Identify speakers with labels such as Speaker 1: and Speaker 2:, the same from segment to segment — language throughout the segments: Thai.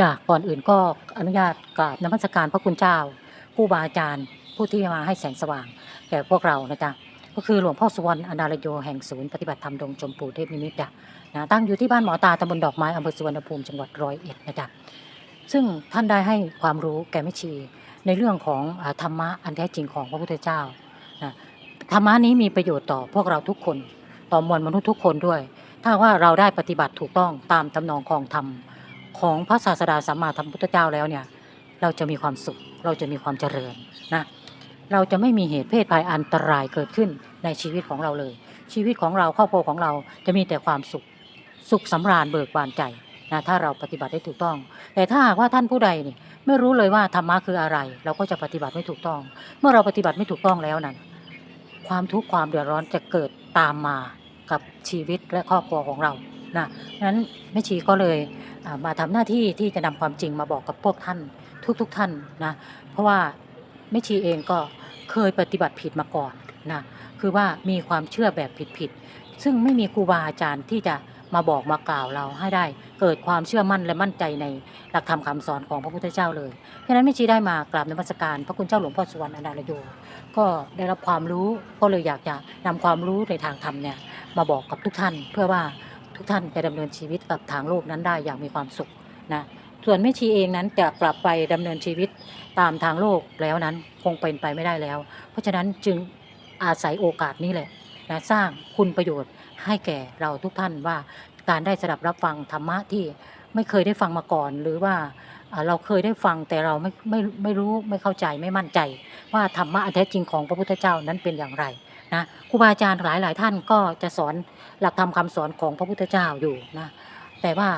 Speaker 1: จ้ะก่อนอื่นก็อนุญาตกราบนมัสการพระคุณเจ้าผู้บาอาจารย์ผู้ที่มาให้แสงสว่าง แก่พวกเรานะจ๊ะก็คือหลวงพ่อสุวรรณอนาลโยแห่งศูนย์ปฏิบัติธรรมดงชมพูเทพนิมิตรจ้ะนะตั้งอยู่ที่บ้านหมอตาตำบลดอกไม้อำเภอสุวรรณภูมิจังหวัดร้อยเอ็ดนะจ๊ะซึ่งท่านได้ให้ความรู้แก่แม่ชี ในเรื่องของอธรรมะอันแท้จริงของพระพุทธเจ้านะธรรมะนี้มีประโยชน์ต่อพวกเราทุกคน ต่อมวลมนุษย์ทุกคนด้วย ถ้าว่าเราได้ปฏิบัติถูกต้องตามตำนองของธรรม ของพระศาสดาสัมมาสัมพุทธเจ้าแล้วเนี่ยเราจะมีความสุขเราจะมีความเจริญนะเราจะไม่มีเหตุเพศภัยอันตรายเกิดขึ้นในชีวิตของเราเลย ชีวิตของเราครอบครัวของเราจะมีแต่ความสุขสุขสำราญเบิกบานใจนะถ้าเราปฏิบัติได้ถูกต้อง แต่ถ้าหากว่าท่านผู้ใดเนี่ยไม่รู้เลยว่าธรรมะคืออะไร เราก็จะปฏิบัติไม่ถูกต้อง เมื่อเราปฏิบัติไม่ถูกต้องแล้วนั้นความทุกข์ความเดือดร้อนจะเกิดตามมากับชีวิตและครอบครัวของเรา นะนั้นแม่ชีก็เลยมาทำหน้าที่ที่จะนำความจริงมาบอกกับพวกท่านทุกๆทท่านนะเพราะว่าแม่ชีเองก็เคยปฏิบัติผิดมาก่อนนะคือว่ามีความเชื่อแบบผิดๆซึ่งไม่มีครูบาอาจารย์ที่จะมาบอกมากล่าวเราให้ได้ เกิดความเชื่อมั่นและมั่นใจในหลักธรรมคำสอนของพระพุทธเจ้าเลยเพราะนั้นแม่ชีได้มากราบนมัสการ พระคุณเจ้าหลวงพ่อสุวรรณอนาลโยก็ได้รับความรู้ก็เลยอยากจะนำความรู้ในทางธรรมเนี่ยมาบอกกับทุกท่าน เพื่อว่า ทุกท่านจะดำเนินชีวิตกับทางโลกนั้นได้อย่างมีความสุขนะส่วนแม่ชีเองนั้นจะกลับไปดำเนินชีวิตตามทางโลกแล้วนั้นคงเป็นไปไม่ได้แล้ว เพราะฉะนั้นจึงอาศัยโอกาสนี้แหละนะสร้างคุณประโยชน์ให้แก่เราทุกท่านว่าการได้สดับรับฟังธรรมะที่ไม่เคยได้ฟังมาก่อน หรือว่าอ่าเราเคยได้ฟังแต่เราไม่ไม่ไม่รู้ไม่เข้าใจไม่มั่นใจ ว่าธรรมะอันแท้จริงของพระพุทธเจ้านั้นเป็นอย่างไร นะครูบาอาจารย์หลายหลายท่านก็จะสอนหลักธรรมคำสอนของพระพุทธเจ้าอยู่นะแต่ว่า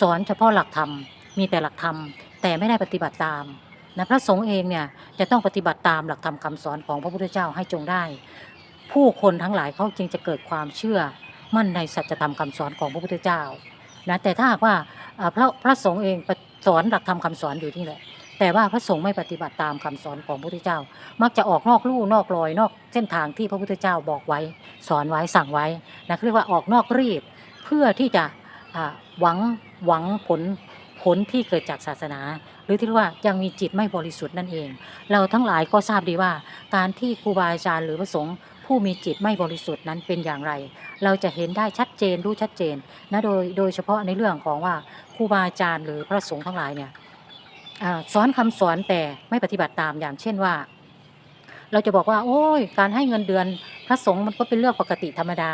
Speaker 1: สอนเฉพาะหลักธรรมมีแต่หลักธรรมแต่ไม่ได้ปฏิบัติตามนะพระสงฆ์เองเนี่ยจะต้องปฏิบัติตามหลักธรรมคำสอนของพระพุทธเจ้าให้จงได้ ผู้คนทั้งหลายเขาจึงจะเกิดความเชื่อมั่นในสัจธรรมคำสอนของพระพุทธเจ้านะแต่ถ้าหากว่าพระพระสงฆ์เองสอนหลักธรรมคำสอนอยู่นี่แหละ แต่ว่าพระสงฆ์ไม่ปฏิบัติตามคำสอนของพระพุทธเจ้า มักจะออกนอกลู่นอกรอยนอกเส้นทางที่พระพุทธเจ้าบอกไว้ สอนไว้สั่งไว้นะเรียกว่าออกนอกรีดเพื่อที่จะหวังหวังผลผลที่เกิดจากศาสนา หรือที่เรียกว่ายังมีจิตไม่บริสุทธิ์นั่นเอง เราทั้งหลายก็ทราบดีว่า การที่ครูบาอาจารย์หรือพระสงฆ์ผู้มีจิตไม่บริสุทธิ์นั้นเป็นอย่างไร เราจะเห็นได้ชัดเจนรู้ชัดเจนนะโดยโดยเฉพาะในเรื่องของว่าครูบาอาจารย์หรือพระสงฆ์ทั้งหลายเนี่ย สอนคำสอนแต่ไม่ปฏิบัติตามอย่างเช่นว่า เราจะบอกว่า โอ้ย การให้เงินเดือนพระสงฆ์มันก็เป็นเรื่องปกติธรรมดา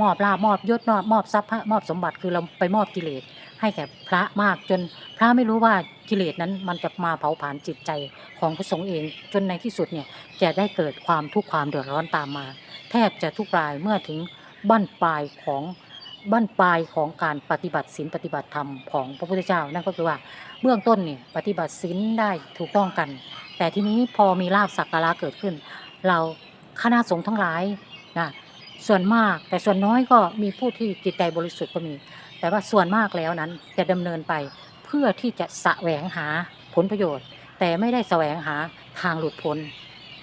Speaker 1: มอบลาบมอบยศมอบมอบทรัพย์มอบสมบัติคือเราไปมอบกิเลสให้แก่พระมากจนพระไม่รู้ว่ากิเลสนั้นมันจะมาเผาผลาญจิตใจของพระสงฆ์เองจนในที่สุดเนี่ยจะได้เกิดความทุกข์ความเดือดร้อนตามมา แทบจะทุกรายเมื่อถึงบั้นปลายของ บั้นปลายของการปฏิบัติศีลปฏิบัติธรรมของพระพุทธเจ้า นั่นก็คือว่าเบื้องต้นเนี่ยปฏิบัติศีลได้ถูกต้องกัน แต่ทีนี้พอมีลาบสักการะเกิดขึ้น เราคณะสงฆ์ทั้งหลายนะส่วนมากแต่ส่วนน้อยก็มีผู้ที่จิตใจบริสุทธิ์ก็มี แต่ว่าส่วนมากแล้วนั้นจะดำเนินไปเพื่อที่จะแสวงหาผลประโยชน์ แต่ไม่ได้แสวงหาทางหลุดพ้น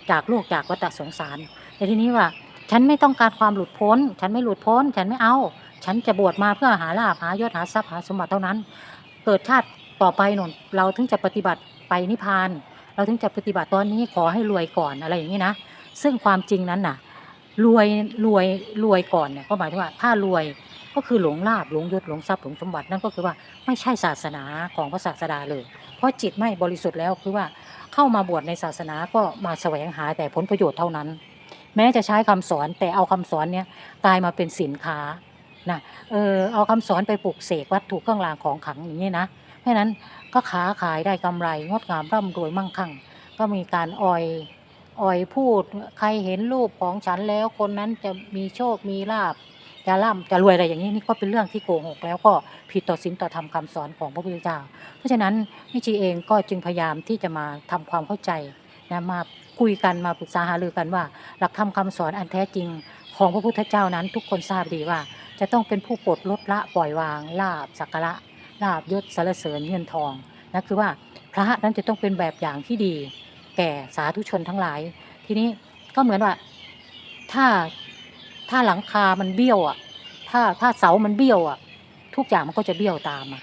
Speaker 1: จากโลกจากวัฏสงสารในที่นี้ว่า ฉันไม่ต้องการความหลุดพ้น ฉันไม่หลุดพ้น ฉันไม่เอา ฉันจะบวชมาเพื่อหาลาภหายศหาทรัพย์หาสมบัติเท่านั้น เกิดชาติต่อไปหนุนเราถึงจะปฏิบัติไปนิพพาน เราถึงจะปฏิบัติตอนนี้ขอให้รวยก่อนอะไรอย่างนี้นะ ซึ่งความจริงนั้นน่ะรวยรวยรวยก่อนเนี่ยก็หมายถึงว่าถ้ารวยก็คือหลงลาบหลงยศหลงทรัพย์หลงสมบัตินั่นก็คือว่าไม่ใช่ศาสนาของพระศาสดาเลย เพราะจิตไม่บริสุทธิ์แล้วคือว่าเข้ามาบวชในศาสนาก็มาแสวงหาแต่ผลประโยชน์เท่านั้น แม้จะใช้คำสอนแต่เอาคำสอนเนี่ยกลายมาเป็นสินค้า นะเออเอาคำสอนไปปลูกเสกวัตถุเครื่องรางของขลังอย่างนี้นะเพราะนั้นก็ค้าขายได้กำไรงดงามร่ำรวยมั่งคั่ง ก็มีการออยออยพูดใครเห็นรูปของฉันแล้วคนนั้นจะมีโชคมีลาบจะร่ำจะรวยอะไรอย่างนี้นี่ก็เป็นเรื่องที่โกหกแล้วก็ผิดต่อศีลต่อธรรมคำสอนของพระพุทธเจ้า เพราะฉะนั้นมิชีเองก็จึงพยายามที่จะมาทำความเข้าใจนะมาคุยกันมาปรึกษาหารือกันว่า หลักธรรมคำสอนอันแท้จริงของพระพุทธเจ้านั้นทุกคนทราบดีว่าจะต้องเป็นผู้ปลดลดละปล่อยวางลาบสักการะลาบยศสารเสริญเงินทองนะคือว่าพระนั้นจะต้องเป็นแบบอย่างที่ดี แก่สาธุชนทั้งหลาย ทีนี้ก็เหมือนว่าถ้าถ้าหลังคามันเบี้ยวอะ ถ้าถ้าเสามันเบี้ยวอะ ทุกอย่างมันก็จะเบี้ยวตามมา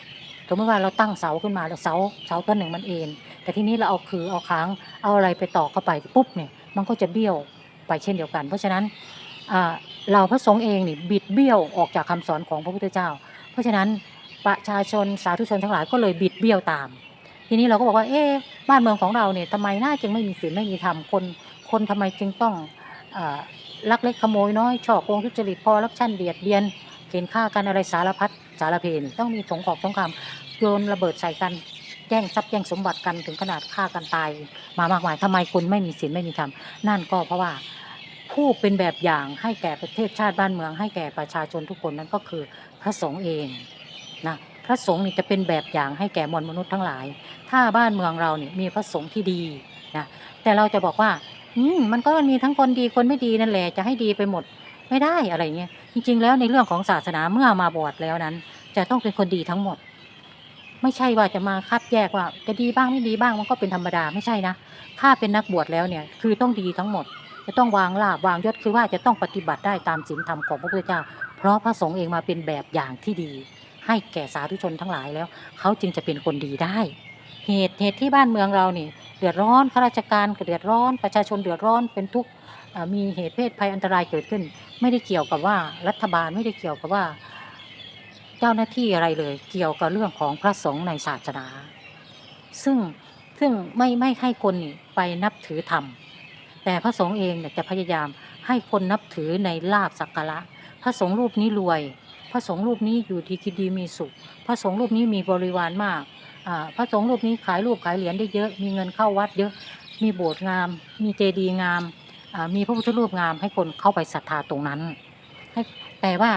Speaker 1: สมมติว่าเราตั้งเสาขึ้นมาแล้วเสาเสาต้นหนึ่งมันเอ็นแต่ทีนี้เราเอาคือเอาค้างเอาอะไรไปต่อเข้าไปปุ๊บเนี่ยมันก็จะเบี้ยวไปเช่นเดียวกัน เพราะฉะนั้นอ่า เราพระสงฆ์เองนี่บิดเบี้ยวออกจากคำสอนของพระพุทธเจ้า เพราะฉะนั้นประชาชนสาธุชนทั้งหลายก็เลยบิดเบี้ยวตาม ทีนี้เราก็บอกว่าเอ๊บ้านเมืองของเราเนี่ยทำไมน่าจึงไม่มีศีลไม่มีธรรมคนคนทำไมจึงต้องอลักเล็กขโมยน้อยช่อโกงทุจริตพอรับชั่นเบียดเบียนเกณฑ์ฆ่ากันอะไรสารพัดสารเพนต้องมีสงครามสงครามโยนระเบิดใส่กันแย่งทรัพย์แย่งสมบัติกันถึงขนาดฆ่ากันตาย มามากมายทำไมคนไม่มีศีลไม่มีธรรมนั่นก็เพราะว่า ผู้เป็นแบบอย่างให้แก่ประเทศชาติบ้านเมือง ให้แก่ประชาชนทุกคนนั้นก็คือพระสงฆ์เองนะพระสงฆ์นี่จะเป็นแบบอย่างให้แก่มวลมนุษย์ทั้งหลาย ถ้าบ้านเมืองเราเนี่ยมีพระสงฆ์ที่ดีนะแต่เราจะบอกว่าอืมมันก็มีทั้งคนดีคนไม่ดีนั่นแหละจะให้ดีไปหมดไม่ได้อะไรเงี้ยจริง ๆ แล้วในเรื่องของศาสนาเมื่อมาบวชแล้วนั้น จะต้องเป็นคนดีทั้งหมด ไม่ใช่ว่าจะมาคัดแยกว่า จะดีบ้างไม่ดีบ้างมันก็เป็นธรรมดาไม่ใช่นะถ้าเป็นนักบวชแล้วเนี่ยคือต้องดีทั้งหมด จะต้องวางลาบวางยศคือว่าจะต้องปฏิบัติได้ตามศีลธรรมของพระพุทธเจ้า เพราะพระสงฆ์เองมาเป็นแบบอย่างที่ดี ให้แก่สาธุชนทั้งหลายแล้ว เขาจึงจะเป็นคนดีได้ เหตุเหตุที่บ้านเมืองเรานี่เดือดร้อนข้าราชการเดือดร้อน ประชาชนเดือดร้อนเป็นทุกข์มีเหตุเพศภัยอันตรายเกิดขึ้น ไม่ได้เกี่ยวกับว่ารัฐบาลไม่ได้เกี่ยวกับว่า เจ้าหน้าที่อะไรเลย เกี่ยวกับเรื่องของพระสงฆ์ในศาสนา ซึ่งซึ่งไม่ไม่ให้คนไปนับถือธรรม แต่พระสงฆ์เองเนี่ยจะพยายามให้คนนับถือในลาบสักการะ พระสงฆ์รูปนี้รวย พระสงฆ์รูปนี้อยู่ดีกินดีมีสุข พระสงฆ์รูปนี้มีบริวารมากอ่าพระสงฆ์รูปนี้ขายรูปขายเหรียญได้เยอะ มีเงินเข้าวัดเยอะ มีโบสถ์งาม มีเจดีย์งามอ่ามีพระพุทธรูปงาม ให้คนเข้าไปศรัทธาตรงนั้นให้แต่ว่า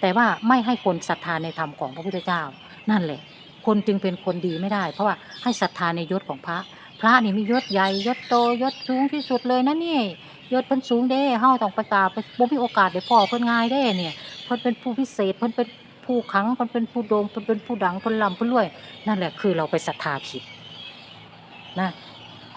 Speaker 1: แต่ว่าไม่ให้คนศรัทธาในธรรมของพระพุทธเจ้า นั่นแหละ คนจึงเป็นคนดีไม่ได้ เพราะว่าให้ศรัทธาในยศของพระ พระนี่มียศใหญ่ยศโตยศสูงที่สุดเลยนะนี่ยศเพิ่นสูงเด้เฮาต้องไปกาศไปบ่มีโอกาสได้พ่อเพิ่นง่ายเด้เนี่ยเพิ่นเป็นผู้พิเศษเพิ่นเป็นผู้ขังเพิ่นเป็นผู้โด่งเพิ่นเป็นผู้ดังเพิ่นล่ำเพิ่นรวย นั่นแหละคือเราไปศรัทธาผิดนะ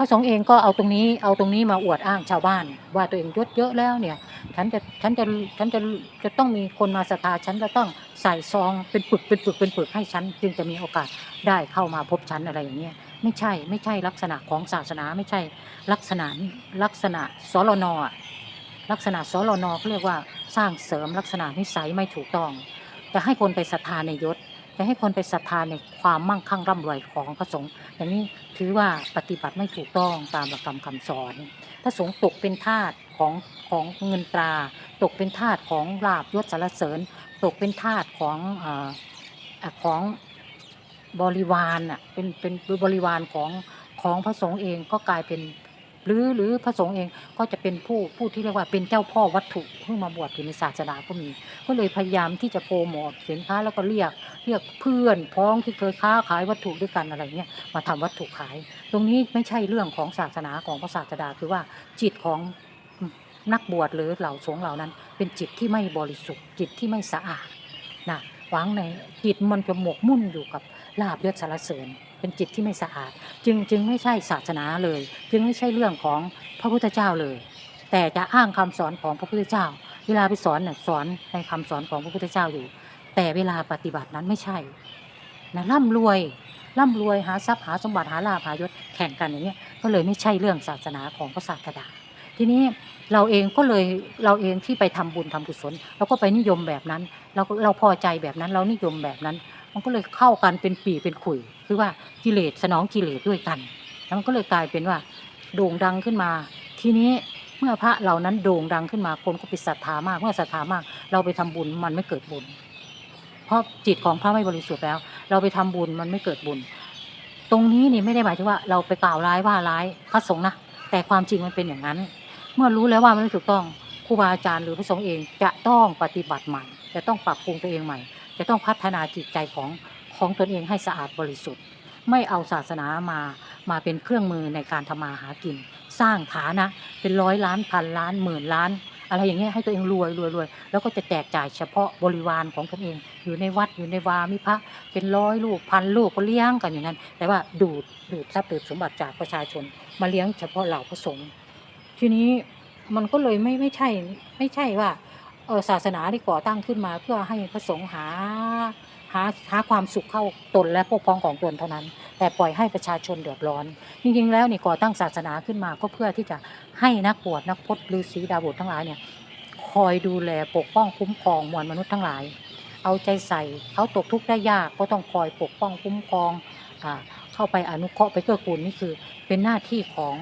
Speaker 1: ระสงฆ์เองก็เอาตรงนี้เอาตรงนี้มาอวดอ้างชาวบ้าน ว่าตัวเองยศเยอะแล้วเนี่ยฉันจะฉันจะฉันจะจะต้องมีคนมาศรัทธาฉันจะต้องใส่ซองเป็นปึกเป็นปึกเป็นปึกให้ฉัน จึงจะมีโอกาสได้เข้ามาพบฉันอะไรอย่างเงี้ยไม่ใช่ไม่ใช่ลักษณะของศาสนาไม่ใช่ ลักษณะลักษณะสรนอลักษณะสรนเขาเรียกว่าสร้างเสริมลักษณะนิสัยไม่ถูกต้อง จะให้คนไปศรัทธาในยศ จะให้คนไปศรัทธาในความมั่งคั่งร่ำรวยของพระสงฆ์อย่างนี้ถือว่าปฏิบัติไม่ถูกต้องตามหลักธรรมคำสอน พระสงฆ์ตกเป็นทาสของของเงินตรา ตกเป็นทาสของลาบยศสารเสริญ ตกเป็นทาสของอของบริวารอะเป็นเป็นบริวารของของพระสงฆ์เองก็กลายเป็น หรือหรือพระสงฆ์เองก็จะเป็นผู้ผู้ที่เรียกว่าเป็นเจ้าพ่อวัตถุเพิ่งมาบวชอยู่ในศาสนาก็มี ก็เลยพยายามที่จะโปรโมทสินค้าแล้วก็เรียกเรียกเพื่อนพ้องที่เคยค้าขายวัตถุด้วยกันอะไรเงี้ยมาทำวัตถุขาย ตรงนี้ไม่ใช่เรื่องของศาสนาของพระศาสดาคือว่าจิตของนักบวชหรือเหล่าสงฆ์เหล่านั้น เป็นจิตที่ไม่บริสุทธิ์จิตที่ไม่สะอาดนะหวังในจิตมันจะหมกมุ่นอยู่กับลาบยศสารเสริญ เป็นจิตที่ไม่สะอาด จึงจึงไม่ใช่ศาสนาเลย จึงไม่ใช่เรื่องของพระพุทธเจ้าเลย แต่จะอ้างคำสอนของพระพุทธเจ้า เวลาไปสอนเนี่ยสอนในคำสอนของพระพุทธเจ้าอยู่ แต่เวลาปฏิบัตินั้นไม่ใช่นะร่ำรวยร่ำรวยหาทรัพย์หาสมบัติหาลาภหายศแข่งกันอย่างเงี้ยก็เลยไม่ใช่เรื่องศาสนาของพระศาสดา ทีนี้เราเองก็เลยเราเองที่ไปทำบุญทำกุศลเราก็ไปนิยมแบบนั้น เราเราพอใจแบบนั้น เรานิยมแบบนั้น มันก็เลยเข้ากันเป็นปีเป็นขุย คือว่ากิเลสสนองกิเลสด้วยกัน แล้วมันก็เลยกลายเป็นว่า โด่งดังขึ้นมา ทีนี้เมื่อพระเหล่านั้นโด่งดังขึ้นมาคนก็ไปศรัทธามาก เมื่อศรัทธามาก เราไปทำบุญมันไม่เกิดบุญ เพราะจิตของพระไม่บริสุทธิ์แล้ว เราไปทำบุญมันไม่เกิดบุญ ตรงนี้นี่ไม่ได้หมายถึงว่าเราไปกล่าวร้ายว่าร้ายพระสงฆ์นะแต่ความจริงมันเป็นอย่างนั้น เมื่อรู้แล้วว่ามันไม่ถูกต้องครูบาอาจารย์หรือพระสงฆ์เองจะต้องปฏิบัติใหม่จะต้องปรับปรุงตัวเองใหม่ จะต้องพัฒนาจิตใจของของตนเองให้สะอาดบริสุทธิ์ ไม่เอาศาสนามามาเป็นเครื่องมือในการทำมาหากิน สร้างฐานะเป็นร้อยล้านพันล้านหมื่นล้าน อะไรอย่างเงี้ยให้ตัวเองรวยรวยรวยแล้วก็จะแจกจ่ายเฉพาะบริวารของตนเอง อยู่ในวัดอยู่ในวามิพระเป็นร้อยลูกพันลูกก็เลี้ยงกันอย่างนั้น แต่ว่าดูดดูดทรัพย์ดูดสมบัติจากประชาชน มาเลี้ยงเฉพาะเหล่าพระสงฆ์ทีนี้มันก็เลยไม่ไม่ใช่ไม่ใช่ว่า ศาสนาที่ก่อตั้งขึ้นมา เพื่อให้พระสงฆ์หาหาหาความสุขเข้าตนและพวกพ้องของตนเท่านั้น แต่ปล่อยให้ประชาชนเดือดร้อน จริงๆ แล้วนี่ก่อตั้งศาสนาขึ้นมาก็เพื่อที่จะให้นักบวชนักพจน์ฤาษีดาบททั้งหลายเนี่ยคอยดูแลปกป้องคุ้มครองมวลมนุษย์ทั้งหลาย เอาใจใส่เขาตกทุกข์ได้ยากก็ต้องคอยปกป้องคุ้มครองอเข้าไปอนุเคราะห์ไปเกื้อกูลนี่คือเป็นหน้าที่ของ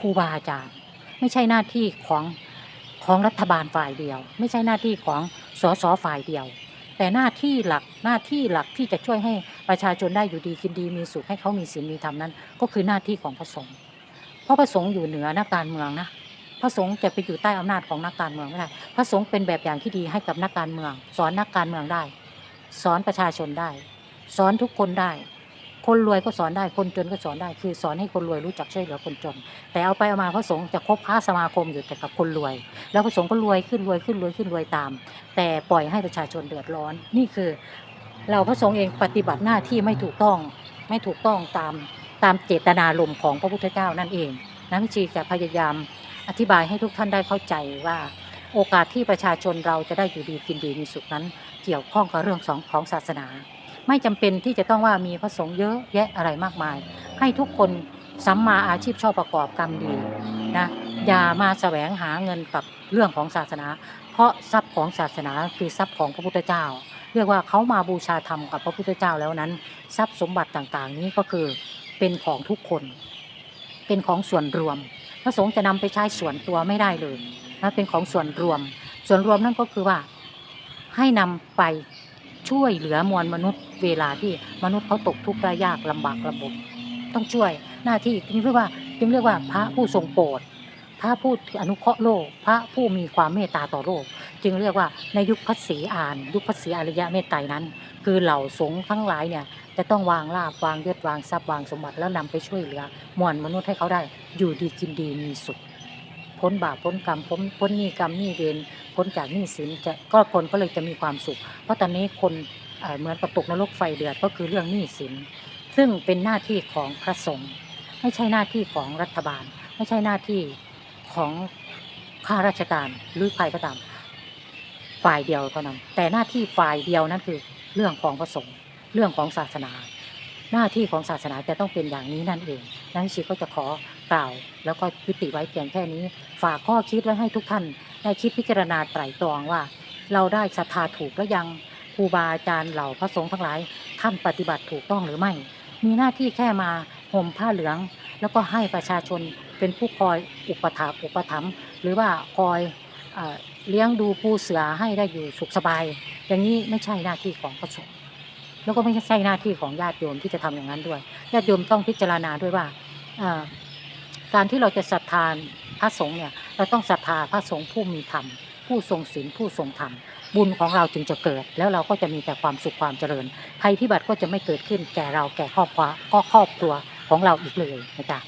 Speaker 1: ครูบาอาจารย์ ไม่ใช่หน้าที่ของ ของรัฐบาลฝ่ายเดียว ไม่ใช่หน้าที่ของสสฝ่ายเดียว แต่หน้าที่หลักหน้าที่หลักที่จะช่วยให้ประชาชนได้อยู่ดีกินดีมีสุขให้เขามีศีลมีธรรมนั้น ก็คือหน้าที่ของพระสงฆ์เพราะพระสงฆ์อยู่เหนือนักการเมืองนะพระสงฆ์จะไปอยู่ใต้อำนาจของนักการเมืองไม่ได้พระสงฆ์เป็นแบบอย่างที่ดีให้กับนักการเมือง สอนนักการเมืองได้ สอนประชาชนได้ สอนทุกคนได้ คนรวยก็สอนได้คนจนก็สอนได้ คือสอนให้คนรวยรู้จักช่วยเหลือคนจน แต่เอาไปเอามาพระสงฆ์จะคบค้าสมาคมอยู่แต่กับคนรวย แล้วพระสงฆ์ก็รวยขึ้นรวยขึ้นรวยขึ้นรวยตาม แต่ปล่อยให้ประชาชนเดือดร้อน นี่คือ เราพระสงฆ์เองปฏิบัติหน้าที่ไม่ถูกต้อง ไม่ถูกต้องตามตามเจตนารมณ์ของพระพุทธเจ้านั่นเองนะพิชีจะพยายามอธิบายให้ทุกท่านได้เข้าใจว่าโอกาสที่ประชาชนเราจะได้อยู่ดีกินดีมีสุขนั้น เกี่ยวข้องกับเรื่องสองของศาสนา ไม่จำเป็นที่จะต้องว่ามีพระสงฆ์เยอะแยะอะไรมากมาย ให้ทุกคนสัมมาอาชีพชอบประกอบกรรมดีนะอย่ามาแสวงหาเงินกับเรื่องของศาสนา เพราะทรัพย์ของศาสนาคือทรัพย์ของพระพุทธเจ้า เรียกว่าเขามาบูชาธรรมกับพระพุทธเจ้าแล้วนั้น ทรัพย์สมบัติต่างๆ นี้ก็คือเป็นของทุกคน เป็นของส่วนรวม พระสงฆ์จะนำไปใช้ส่วนตัวไม่ได้เลยนะเป็นของส่วนรวม ส่วนรวมนั่นก็คือว่าให้นำไป ช่วยเหลือมวลมนุษย์ เวลาที่มนุษย์เขาตกทุกข์ได้ยากลำบากลำบนต้องช่วยหน้าที่จึงเรียกว่าจึงเรียกว่าพระผู้ทรงโปรดพระผู้อนุเคราะห์โลก พระผู้มีความเมตตาต่อโลก จึงเรียกว่าในยุคพระศรีอาน ยุคพระศรีอริยะเมตไตรนั้น คือเหล่าสงฆ์ทั้งหลายเนี่ยจะต้องวางลาบวางยศวางทรัพย์วางสมบัติแล้วนำไปช่วยเหลือมวลมนุษย์ให้เขาได้ อยู่ดีกินดีมีสุข พ้นบาปพ้นกรรมพ้นพ้นหนี้กรรมหนี้เวรพ้นจากหนี้สินจะก็คนก็เลยจะมีความสุข เพราะตอนนี้คนเหมือนกับตกนรกไฟเดือดก็คือเรื่องหนี้สิน ซึ่งเป็นหน้าที่ของพระสงฆ์ไม่ใช่หน้าที่ของรัฐบาล ไม่ใช่หน้าที่ของข้าราชการหรือใครก็ตามฝ่ายเดียวเท่านั้น แต่หน้าที่ฝ่ายเดียวนั่นคือเรื่องของพระสงฆ์เรื่องของศาสนา หน้าที่ของศาสนาจะต้องเป็นอย่างนี้นั่นเองนั้นชิก็จะขอ กล่าว แล้วก็ยุติไว้เพียงแค่นี้ ฝากข้อคิดไว้ให้ทุกท่านได้คิดพิจารณาไตร่ตรองว่า เราได้ศรัทธาถูกแล้วยังครูบาอาจารย์เหล่าพระสงฆ์ทั้งหลาย ท่านปฏิบัติถูกต้องหรือไม่ มีหน้าที่แค่มาห่มผ้าเหลือง แล้วก็ให้ประชาชนเป็นผู้คอยอุปถัมภ์อุปถัมภ์หรือว่าคอยเลี้ยงดูปูเสือให้ได้อยู่สุขสบาย อย่างนี้ไม่ใช่หน้าที่ของพระสงฆ์แล้วก็ไม่ใช่หน้าที่ของญาติโยมที่จะทำอย่างนั้นด้วยญาติโยมต้องพิจารณาด้วยว่า การที่เราจะศรัทธาพระสงฆ์เนี่ยเราต้องศรัทธาพระสงฆ์ผู้มีธรรม ผู้ทรงศีลผู้ทรงธรรม บุญของเราจึงจะเกิด แล้วเราก็จะมีแต่ความสุขความเจริญภัยพิบัติก็จะไม่เกิดขึ้นแก่เราแก่ครอบครัวก็ครอบครัวของเราอีกเลยนะจ๊ะ